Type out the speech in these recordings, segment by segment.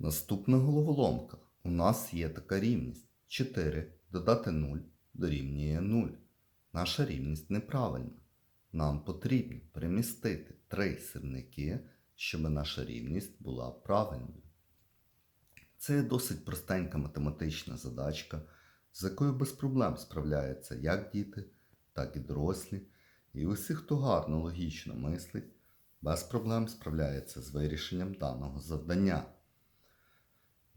Наступна головоломка. У нас є така рівність. 4 додати 0 дорівнює 0. Наша рівність неправильна. Нам потрібно перемістити три сірники, щоб наша рівність була правильною. Це досить простенька математична задачка, з якою без проблем справляються як діти, так і дорослі. І усі, хто гарно логічно мислить, без проблем справляється з вирішенням даного завдання.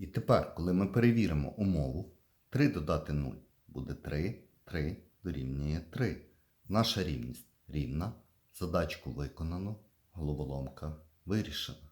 І тепер, коли ми перевіримо умову, 3 додати 0 буде 3, 3 дорівнює 3. Наша рівність рівна. Задачку виконано, головоломка вирішена.